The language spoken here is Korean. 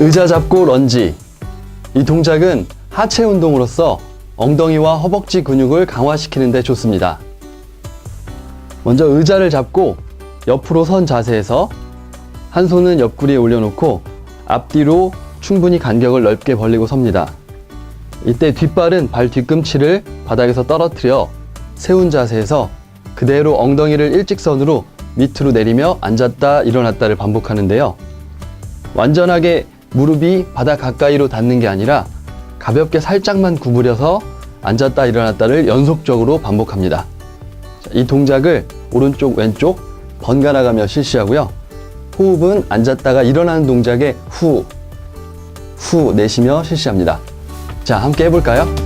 의자 잡고 런지. 이 동작은 하체 운동으로서 엉덩이와 허벅지 근육을 강화시키는 데 좋습니다. 먼저 의자를 잡고 옆으로 선 자세에서 한 손은 옆구리에 올려놓고 앞뒤로 충분히 간격을 넓게 벌리고 섭니다. 이때 뒷발은 발 뒤꿈치를 바닥에서 떨어뜨려 세운 자세에서 그대로 엉덩이를 일직선으로 밑으로 내리며 앉았다 일어났다를 반복하는데요. 완전하게 무릎이 바닥 가까이로 닿는 게 아니라 가볍게 살짝만 구부려서 앉았다 일어났다를 연속적으로 반복합니다. 자, 이 동작을 오른쪽 왼쪽 번갈아가며 실시하고요. 호흡은 앉았다가 일어나는 동작에 후, 후 내쉬며 실시합니다. 자, 함께 해볼까요?